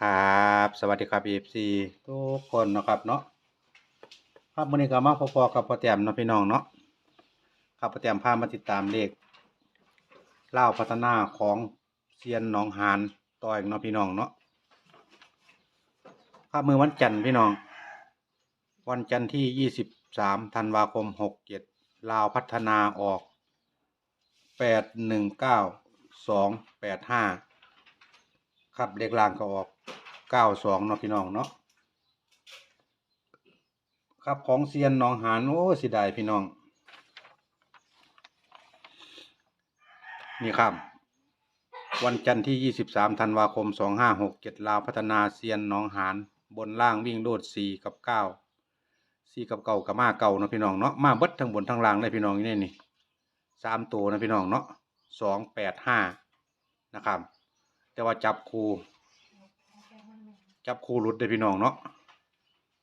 ครับ สวัสดีครับ FC ทุกคนนะครับเนาะครับมื้อนี้ก็มาพบๆกับพ่อแต้มเนาะพี่น้องเนาะครับพ่อแต้มพามาติดตามเลขเล่าพัฒนาของเซียนหนองหานต่ออีกเนาะพี่น้องเนาะครับมือวันจันทร์พี่น้อง วันจันทร์ที่23ธันวาคม67ลาวพัฒนาออก819285ครับเลขลางก็ออก 92เนาะพี่น้องเนาะครับของเซียนหนองหานโอ้สิได้พี่น้อง นี่ครับ วันจันทร์ที่ 23ธันวาคม 2567ลาวพัฒนาเซียนหนองหานบนล่างวิ่งโลด4 กับ 9 4 กับเก่ากับมาเก่าเนาะพี่น้องเนาะมาเบิดทั้งบนทั้งล่างเลยพี่น้องนี่นี่สามตัวนะพี่น้องเนาะสองแปดห้านะครับ แต่ว่าจับคู่ จับคู่หลุดเลยพี่น้องเนาะ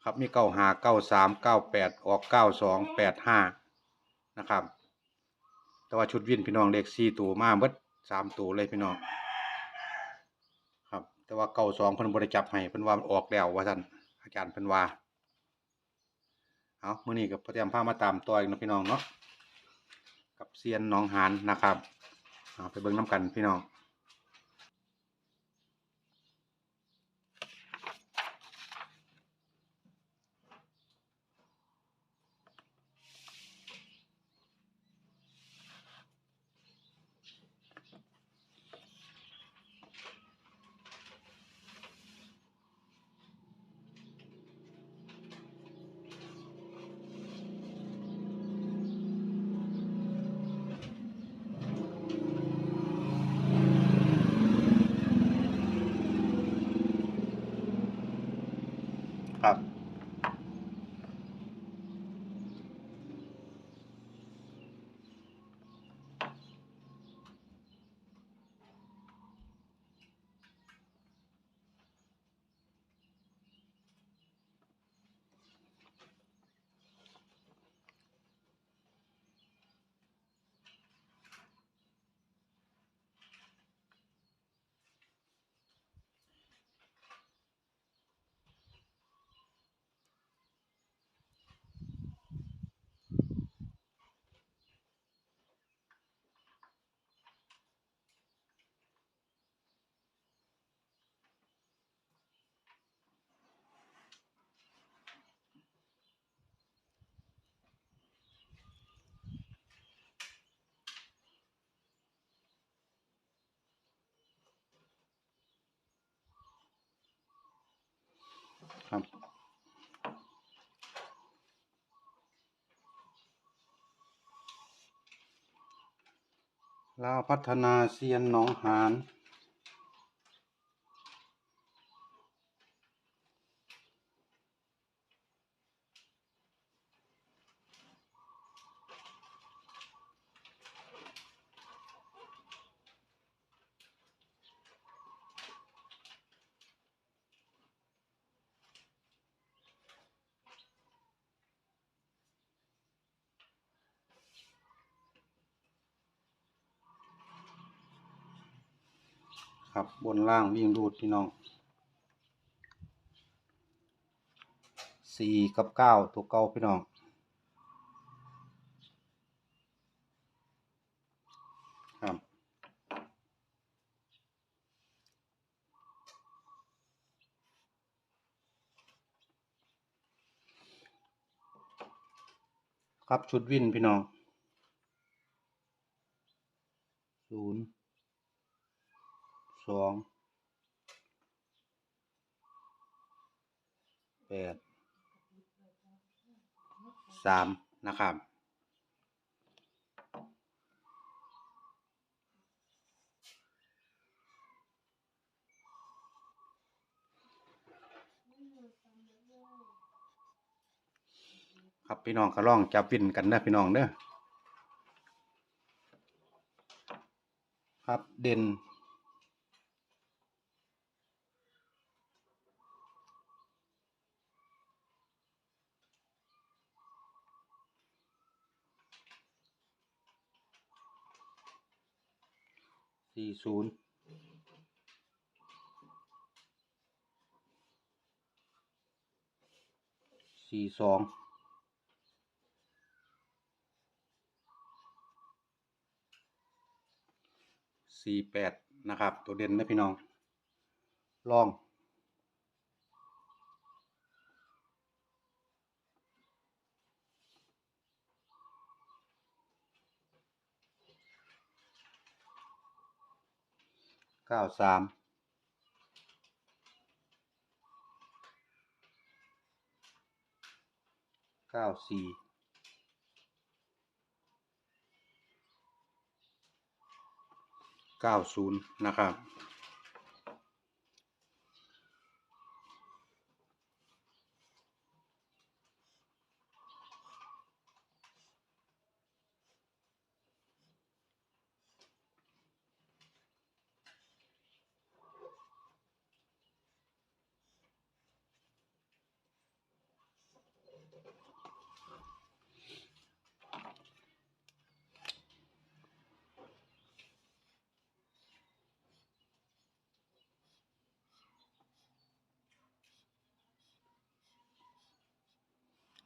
ครับมีเก้าหาเก้าสามเก้าแปดออกเก้าสองแปดห้านะครับ แต่ว่าชุดวินพี่น้องเลขสี่ตัวมาเบิดสามตัวเลยพี่น้องครับ แต่ว่าเก้าสองเพิ่นบริจับให้เพิ่นว่าออกแล้วว่าท่านอาจารย์เพิ่นว่าเอาเมื้อนี้ก็พยายามพามาตามต่ออีกนะพี่น้องเนาะกับเซียนน้องหานนะครับเอาไปเบิ่งน้ำกันพี่น้อง ครับ ครับลาวพัฒนาเซียนหนองหาน ครับ บนล่างวิ่งรูดพี่น้องสี่กับเก้าตัวเก้าพี่น้องครับครับชุดวินพี่น้องศูนย์ สองแปดสามนะครับครับพี่น้องก็ลองจับวินกันนะพี่น้องเด้อครับเด่น สี่ศูนย์สี่สองสี่แปดนะครับ ตัวเด่นนะพี่น้อง ลอง เก้าสามเก้าสี่เก้าศูนย์นะครับ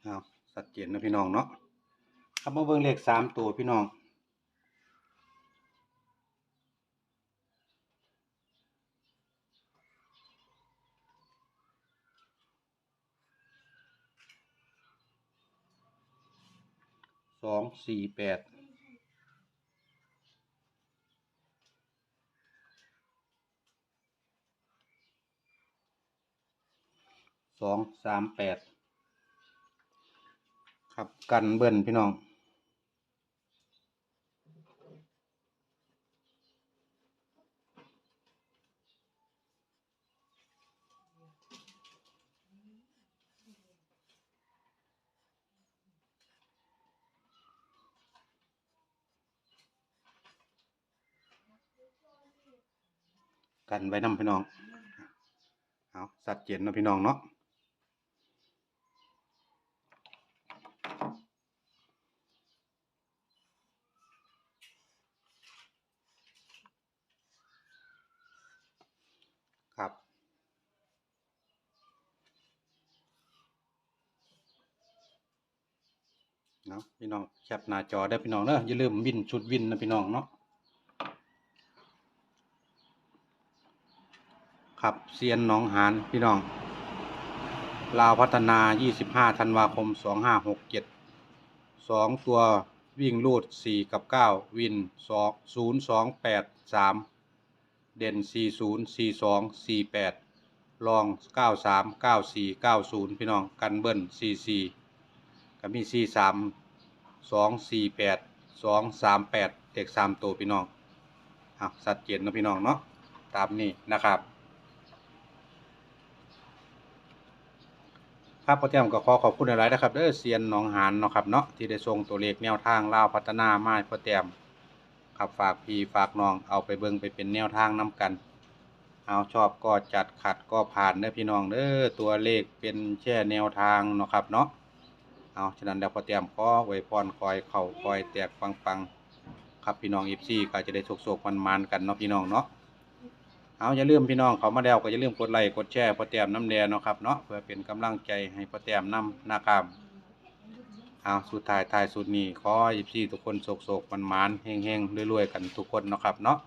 เอาสัดเจนนะพี่น้องเนาะครับมาเบิ่งเลขสามตัวพี่น้องสองสี่แปดสองสามแปด ครับกันเบิ้ลพี่น้องกันไว้นำพี่น้อง เอาสัดเจนนะพี่น้องเนาะ ครับ เนาะพี่น้องแคปหน้าจอได้พี่น้องเนอะอย่าลืมวินชุดวินนะพี่น้องเนาะครับเซียนหนองหานพี่น้องลาวพัฒนา 25 ธันวาคม 2567สองตัววิ่งลูด 4 กับ 9 วิน2 0 2 8 3 เด่น 40 42 48 ลอง 93 94 90 พี่น้อง กันเบิ้ล44 ก็มี43 2 48 2 38เด็ก3ตัวพี่น้องอะสัดเจนนะพี่น้องเนาะตามนี้นะครับครับพ่อแต้มก็ขอขอบคุณหลายๆนะครับเด้อเซียนหนองหานเนาะครับเนาะที่ได้ส่งตัวเลขแนวทางลาวพัฒนามาให้พ่อแต้มครับฝากพี่ฝากน้องเอาไปเบิ่งไปเป็นแนวทางนํกัน เอาชอบก็จัดขัดก็ผ่านเด้อพี่น้องเด้อตัวเลขเป็นแค่แนวทางเนาะครับเนาะ เอาฉะนั้นแล้วพอแต้มขอไว้พรคอยเข้าคอยแตกปังๆครับพี่น้อง FC ก็จะได้โชคๆมันๆกันเนาะพี่น้องเนาะเอาอย่าลืมพี่น้องเขามาแล้วก็อย่าลืมกดไลค์กดแชร์พอแต้มน้ำแดงเนาะครับเนาะเพื่อเป็นกำลังใจให้พอแต้มน้ำนะครับเอาสุดท้ายท้ายสุดนี้ขอยิบซี่ทุกคนโศกโศกมันมานเฮงเฮงๆรวยๆกันทุกคนเนาะครับเนาะ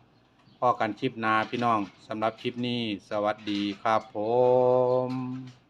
พอกันคลิปนาพี่น้องสำหรับคลิปนี้สวัสดีครับผม